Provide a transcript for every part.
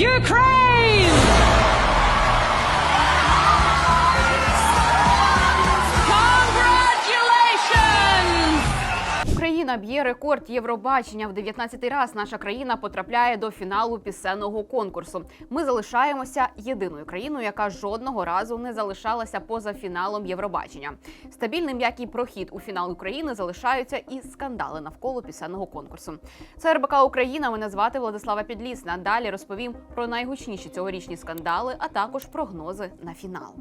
Ukraine! Україна б'є рекорд Євробачення. В 19-й раз наша країна потрапляє до фіналу пісенного конкурсу. Ми залишаємося єдиною країною, яка жодного разу не залишалася поза фіналом Євробачення. Стабільним м'який прохід у фінал України залишаються і скандали навколо пісенного конкурсу. Це РБК Україна. Мене звати Владислава Підлісна. Далі розповім про найгучніші цьогорічні скандали, а також прогнози на фінал.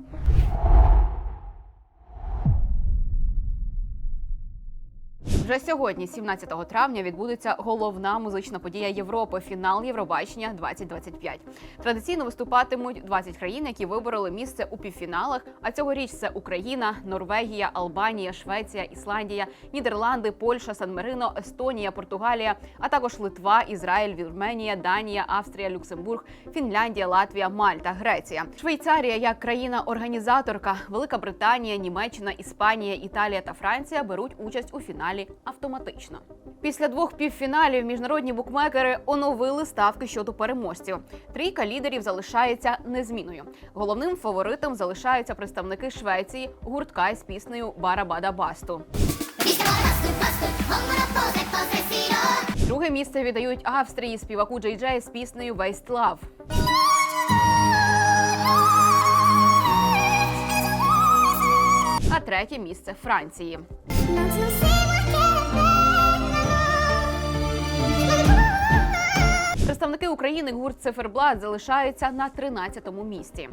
Вже сьогодні, 17 травня, відбудеться головна музична подія Європи фінал Євробачення 2025. Традиційно виступатимуть 20 країн, які вибороли місце у півфіналах. А цьогоріч це Україна, Норвегія, Албанія, Швеція, Ісландія, Нідерланди, Польща, Сан-Марино, Естонія, Португалія, а також Литва, Ізраїль, Вірменія, Данія, Австрія, Люксембург, Фінляндія, Латвія, Мальта, Греція, Швейцарія як країна-організаторка, Велика Британія, Німеччина, Іспанія, Італія та Франція беруть участь у фіналі автоматично. Після двох півфіналів міжнародні букмекери оновили ставки щодо переможців. Трійка лідерів залишається незмінною. Головним фаворитом залишаються представники Швеції, гуртка із піснею Барабада Басту. Друге місце віддають Австрії співаку Джей Джей з піснею Waste Love. А третє місце Франції. України гурт Циферблат залишається на 13-му місці.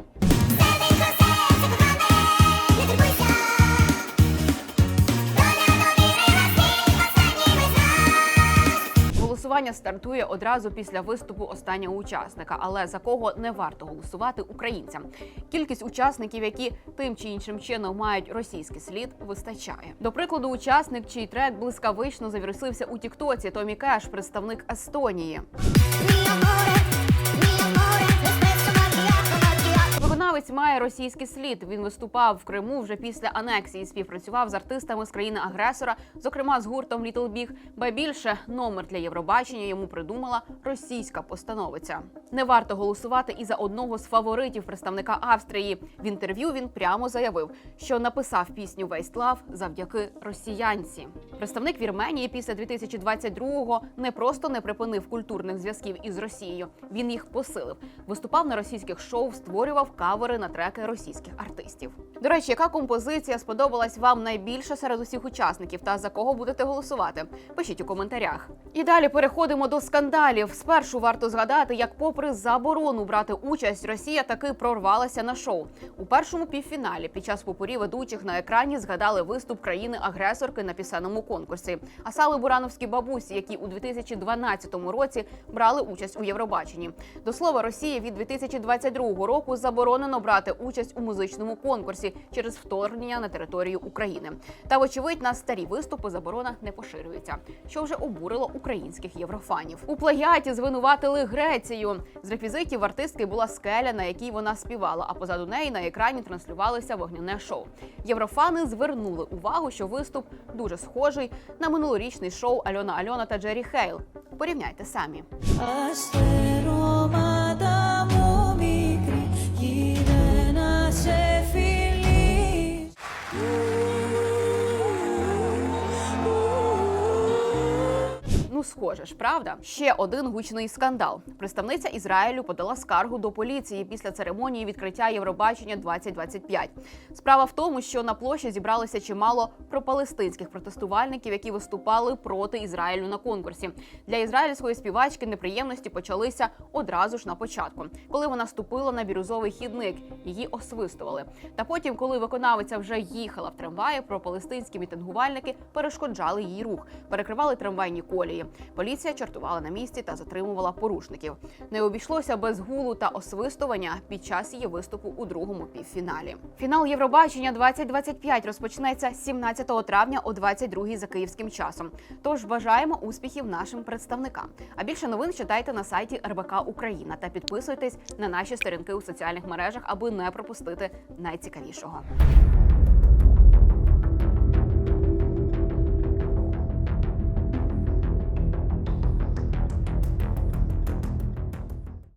Голосування стартує одразу після виступу останнього учасника, але за кого не варто голосувати українцям. Кількість учасників, які тим чи іншим чином мають російський слід, вистачає. До прикладу, учасник, чий трек блискавично завірусився у Тіктоці, Томі Кеш, представник Естонії. Виконавець має російський слід. Він виступав в Криму вже після анексії. Співпрацював з артистами з країни-агресора, зокрема з гуртом Little Big. Ба більше номер для Євробачення йому придумала російська постановиця. Не варто голосувати і за одного з фаворитів представника Австрії. В інтерв'ю він прямо заявив, що написав пісню «Waste Love» завдяки росіянці. Представник Вірменії після 2022-го не просто не припинив культурних зв'язків із Росією. Він їх посилив. Виступав на російських шоу, створював кавери на треки російських артистів. До речі, яка композиція сподобалась вам найбільше серед усіх учасників та за кого будете голосувати? Пишіть у коментарях. І далі переходимо до скандалів. Спершу варто згадати, як, попри заборону брати участь, Росія таки прорвалася на шоу. У першому півфіналі під час попурі ведучих на екрані згадали виступ країни-агресорки на пісенному конкурсі. А сали бурановські бабусі, які у 2012 році брали участь у Євробаченні. До слова, Росія від 2022 року заборонено брати участь у музичному конкурсі через вторгнення на територію України. Та, вочевидь, на старі виступи заборона не поширюється, що вже обурило українських єврофанів. У плагіаті звинуватили Грецію. З реквізитів артистки була скеля, на якій вона співала. А позаду неї на екрані транслювалося вогняне шоу. Єврофани звернули увагу, що виступ дуже схожий на минулорічний шоу Альона Альона та Джері Хейл. Порівняйте самі. Astero Ну, схоже ж, правда? Ще один гучний скандал. Представниця Ізраїлю подала скаргу до поліції після церемонії відкриття Євробачення 2025. Справа в тому, що на площі зібралося чимало пропалестинських протестувальників, які виступали проти Ізраїлю на конкурсі. Для ізраїльської співачки неприємності почалися одразу ж на початку, коли вона ступила на бірюзовий хідник. Її освистували. Та потім, коли виконавиця вже їхала в трамваї, пропалестинські мітингувальники перешкоджали її рух, перекривали трамвайні колії. Поліція чартувала на місці та затримувала порушників. Не обійшлося без гулу та освистування під час її виступу у другому півфіналі. Фінал Євробачення 2025 розпочнеться 17 травня о 22 за київським часом. Тож бажаємо успіхів нашим представникам. А більше новин читайте на сайті РБК Україна та підписуйтесь на наші сторінки у соціальних мережах, аби не пропустити найцікавішого.